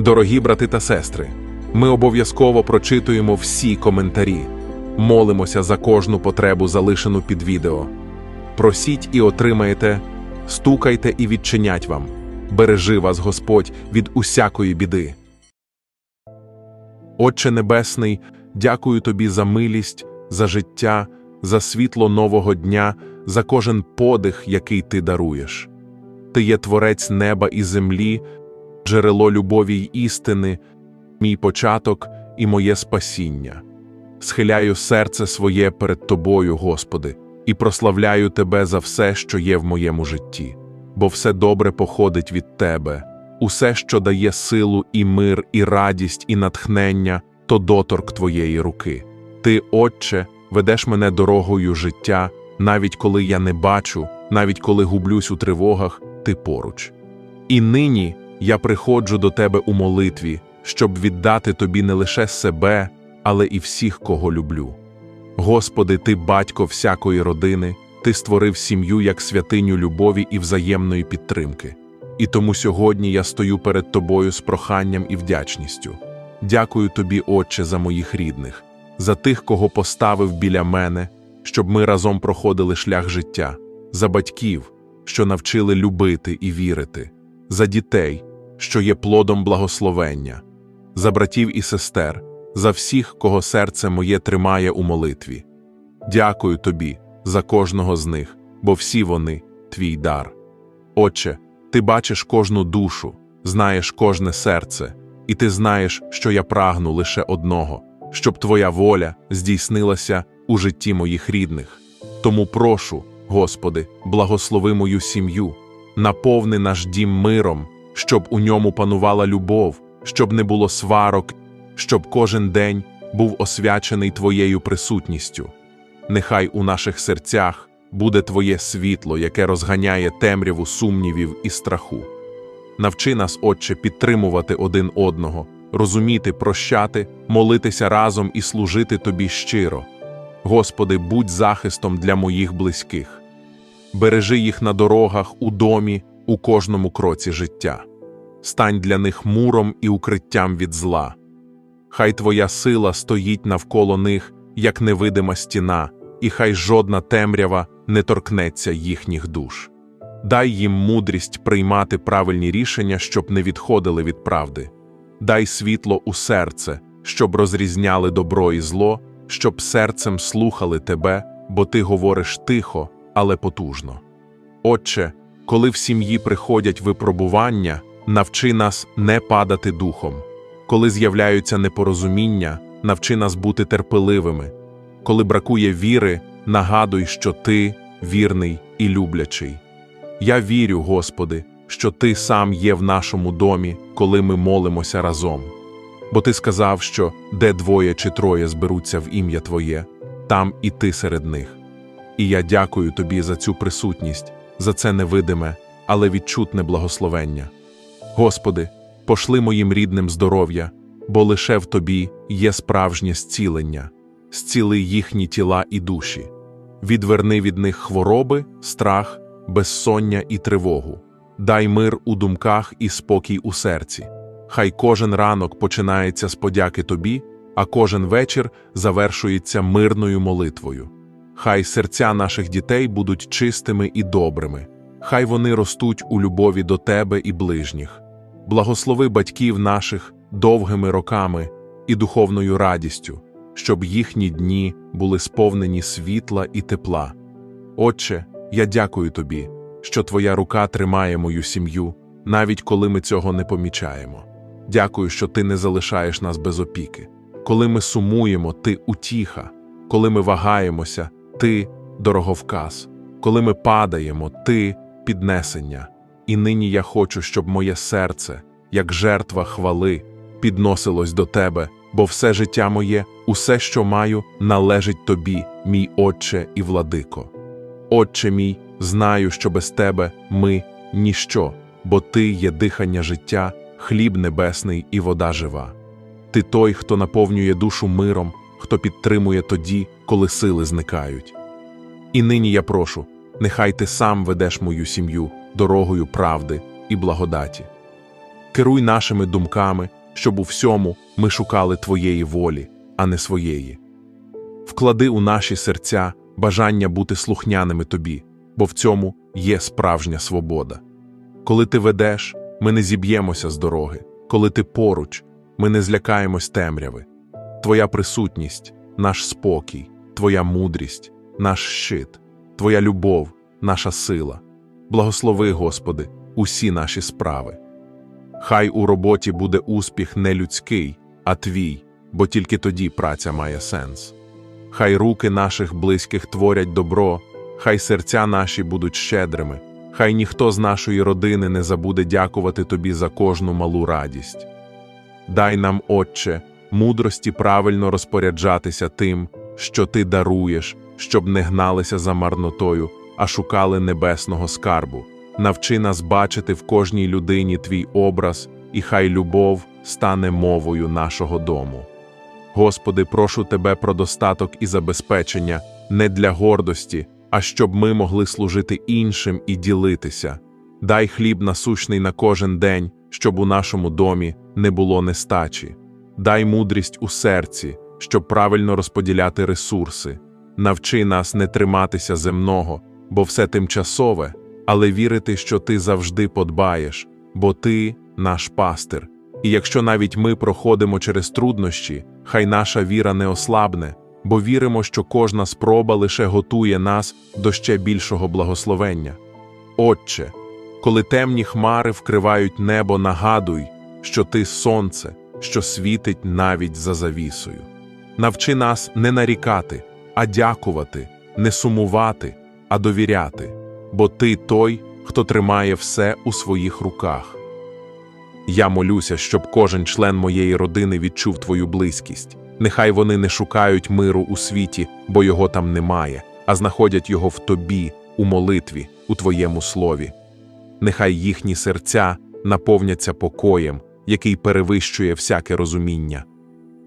Дорогі брати та сестри, ми обов'язково прочитуємо всі коментарі, молимося за кожну потребу, залишену під відео. Просіть і отримаєте, стукайте і відчинять вам. Бережи вас Господь від усякої біди. Отче Небесний, дякую Тобі за милість, за життя, за світло нового дня, за кожен подих, який Ти даруєш. Ти є творець неба і землі, джерело любові й істини, мій початок і моє спасіння. Схиляю серце своє перед Тобою, Господи, і прославляю Тебе за все, що є в моєму житті, бо все добре походить від Тебе, усе, що дає силу і мир, і радість, і натхнення, то доторк Твоєї руки. Ти, Отче, ведеш мене дорогою життя, навіть коли я не бачу, навіть коли гублюсь у тривогах, Ти поруч. І нині я приходжу до Тебе у молитві, щоб віддати Тобі не лише себе, але і всіх, кого люблю. Господи, Ти батько всякої родини, Ти створив сім'ю як святиню любові і взаємної підтримки. І тому сьогодні я стою перед Тобою з проханням і вдячністю. Дякую Тобі, Отче, за моїх рідних, за тих, кого поставив біля мене, щоб ми разом проходили шлях життя, за батьків, що навчили любити і вірити, за дітей, що є плодом благословення, за братів і сестер, за всіх, кого серце моє тримає у молитві. Дякую тобі за кожного з них, бо всі вони твій дар. Отче, ти бачиш кожну душу, знаєш кожне серце, і ти знаєш, що я прагну лише одного, щоб твоя воля здійснилася у житті моїх рідних. Тому прошу, Господи, благослови мою сім'ю, наповни наш дім миром, щоб у ньому панувала любов, щоб не було сварок, щоб кожен день був освячений Твоєю присутністю. Нехай у наших серцях буде Твоє світло, яке розганяє темряву сумнівів і страху. Навчи нас, Отче, підтримувати один одного, розуміти, прощати, молитися разом і служити Тобі щиро. Господи, будь захистом для моїх близьких. Бережи їх на дорогах, у домі, у кожному кроці життя. Стань для них муром і укриттям від зла. Хай Твоя сила стоїть навколо них, як невидима стіна, і хай жодна темрява не торкнеться їхніх душ. Дай їм мудрість приймати правильні рішення, щоб не відходили від правди. Дай світло у серце, щоб розрізняли добро і зло, щоб серцем слухали тебе, бо ти говориш тихо, але потужно. Отче, коли в сім'ї приходять випробування, навчи нас не падати духом. Коли з'являються непорозуміння, навчи нас бути терпеливими. Коли бракує віри, нагадуй, що ти вірний і люблячий. Я вірю, Господи, що Ти сам є в нашому домі, коли ми молимося разом. Бо Ти сказав, що де двоє чи троє зберуться в ім'я Твоє, там і Ти серед них. І я дякую Тобі за цю присутність, за це невидиме, але відчутне благословення. Господи, пошли моїм рідним здоров'я, бо лише в Тобі є справжнє зцілення, зціли їхні тіла і душі, відверни від них хвороби, страх, безсоння і тривогу, дай мир у думках і спокій у серці. Хай кожен ранок починається з подяки Тобі, а кожен вечір завершується мирною молитвою. Хай серця наших дітей будуть чистими і добрими, хай вони ростуть у любові до Тебе і ближніх. Благослови батьків наших довгими роками і духовною радістю, щоб їхні дні були сповнені світла і тепла. Отче, я дякую Тобі, що Твоя рука тримає мою сім'ю, навіть коли ми цього не помічаємо. Дякую, що Ти не залишаєш нас без опіки. Коли ми сумуємо, Ти утіха, коли ми вагаємося, Ти дороговказ, коли ми падаємо, Ти піднесення. І нині я хочу, щоб моє серце, як жертва хвали, підносилось до Тебе, бо все життя моє, усе, що маю, належить Тобі, мій Отче і владико. Отче мій, знаю, що без Тебе ми ніщо, бо Ти є дихання життя, хліб небесний і вода жива. Ти той, хто наповнює душу миром, хто підтримує тоді, коли сили зникають. І нині я прошу, нехай ти сам ведеш мою сім'ю дорогою правди і благодаті. Керуй нашими думками, щоб у всьому ми шукали Твоєї волі, а не своєї. Вклади у наші серця бажання бути слухняними Тобі, бо в цьому є справжня свобода. Коли ти ведеш, ми не зіб'ємося з дороги, коли ти поруч, ми не злякаємось темряви. Твоя присутність, наш спокій, Твоя мудрість, наш щит, Твоя любов, наша сила. Благослови, Господи, усі наші справи. Хай у роботі буде успіх не людський, а твій, бо тільки тоді праця має сенс. Хай руки наших близьких творять добро, хай серця наші будуть щедрими, хай ніхто з нашої родини не забуде дякувати тобі за кожну малу радість. Дай нам, Отче, мудрості правильно розпоряджатися тим, що ти даруєш, щоб не гналися за марнотою, а шукали небесного скарбу. Навчи нас бачити в кожній людині твій образ, і хай любов стане мовою нашого дому. Господи, прошу Тебе про достаток і забезпечення не для гордості, а щоб ми могли служити іншим і ділитися. Дай хліб насущний на кожен день, щоб у нашому домі не було нестачі. Дай мудрість у серці, щоб правильно розподіляти ресурси. Навчи нас не триматися земного, бо все тимчасове, але вірити, що ти завжди подбаєш, бо ти наш пастир. І якщо навіть ми проходимо через труднощі, хай наша віра не ослабне, бо віримо, що кожна спроба лише готує нас до ще більшого благословення. Отче, коли темні хмари вкривають небо, нагадуй, що ти сонце, що світить навіть за завісою. Навчи нас не нарікати, а дякувати, не сумувати, а довіряти, бо ти той, хто тримає все у своїх руках. Я молюся, щоб кожен член моєї родини відчув твою близькість. Нехай вони не шукають миру у світі, бо його там немає, а знаходять його в тобі, у молитві, у твоєму слові. Нехай їхні серця наповняться покоєм, який перевищує всяке розуміння.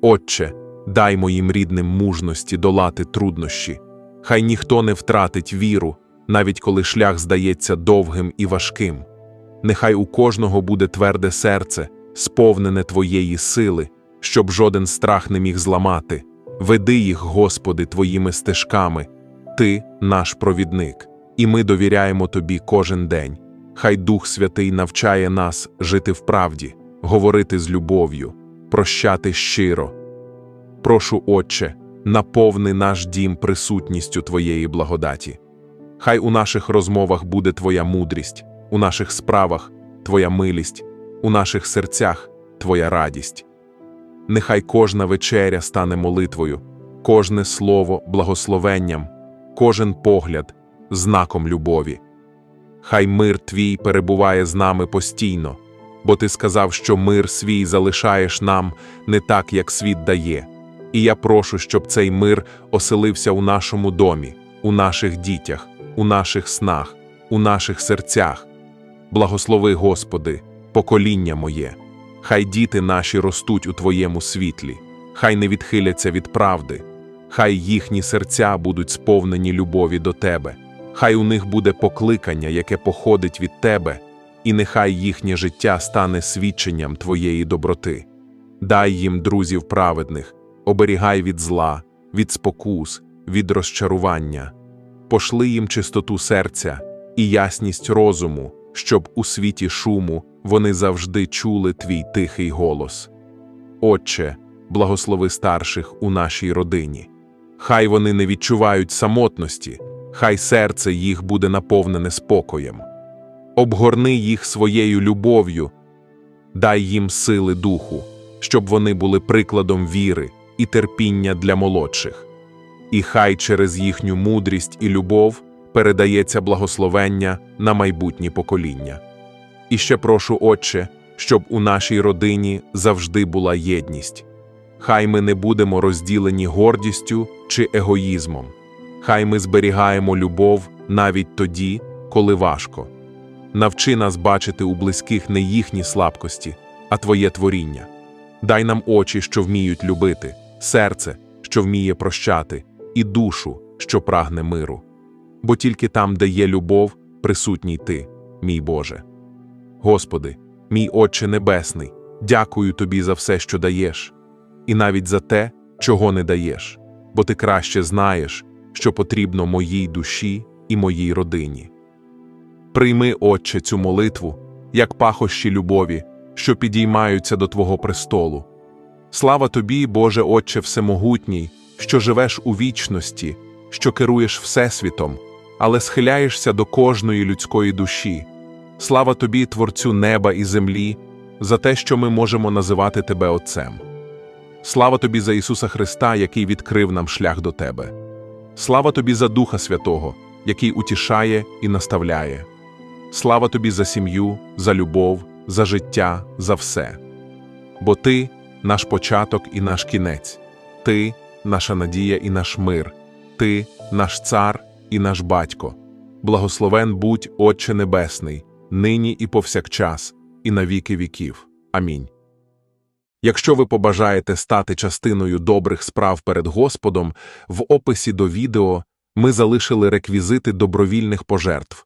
Отче, дай моїм рідним мужності долати труднощі. Хай ніхто не втратить віру, навіть коли шлях здається довгим і важким. Нехай у кожного буде тверде серце, сповнене Твоєї сили, щоб жоден страх не міг зламати. Веди їх, Господи, Твоїми стежками, Ти наш провідник, і ми довіряємо Тобі кожен день. Хай Дух Святий навчає нас жити в правді, говорити з любов'ю, прощати щиро. Прошу, Отче, наповни наш дім присутністю Твоєї благодаті. Хай у наших розмовах буде Твоя мудрість, у наших справах Твоя милість, у наших серцях Твоя радість. Нехай кожна вечеря стане молитвою, кожне слово благословенням, кожен погляд знаком любові. Хай мир твій перебуває з нами постійно, бо ти сказав, що мир свій залишаєш нам не так, як світ дає. І я прошу, щоб цей мир оселився у нашому домі, у наших дітях, у наших снах, у наших серцях. Благослови, Господи, покоління моє. Хай діти наші ростуть у Твоєму світлі, хай не відхиляться від правди, хай їхні серця будуть сповнені любові до Тебе, хай у них буде покликання, яке походить від Тебе, і нехай їхнє життя стане свідченням Твоєї доброти. Дай їм друзів праведних, оберігай від зла, від спокус, від розчарування, пошли їм чистоту серця і ясність розуму, щоб у світі шуму вони завжди чули твій тихий голос. Отче, благослови старших у нашій родині. Хай вони не відчувають самотності, хай серце їх буде наповнене спокоєм. Обгорни їх своєю любов'ю, дай їм сили духу, щоб вони були прикладом віри і терпіння для молодших. І хай через їхню мудрість і любов передається благословення на майбутні покоління. І ще прошу, Отче, щоб у нашій родині завжди була єдність. Хай ми не будемо розділені гордістю чи егоїзмом. Хай ми зберігаємо любов навіть тоді, коли важко. Навчи нас бачити у близьких не їхні слабкості, а Твоє творіння. Дай нам очі, що вміють любити, серце, що вміє прощати, і душу, що прагне миру. Бо тільки там, де є любов, присутній Ти, мій Боже. Господи, Мій Отче Небесний, дякую тобі за все, що даєш, і навіть за те, чого не даєш, бо ти краще знаєш, що потрібно моїй душі і моїй родині. Прийми, Отче, цю молитву, як пахощі любові, що підіймаються до Твого престолу. Слава тобі, Боже Отче Всемогутній, що живеш у вічності, що керуєш Всесвітом, але схиляєшся до кожної людської душі. Слава тобі, Творцю неба і землі, за те, що ми можемо називати Тебе Отцем. Слава тобі за Ісуса Христа, який відкрив нам шлях до Тебе. Слава тобі за Духа Святого, який утішає і наставляє. Слава тобі за сім'ю, за любов, за життя, за все. Бо ти наш початок і наш кінець, ти наша надія і наш мир, ти наш цар і наш батько. Благословен будь, Отче Небесний, нині і повсякчас, і на віки віків. Амінь. Якщо ви побажаєте стати частиною добрих справ перед Господом, в описі до відео ми залишили реквізити добровільних пожертв.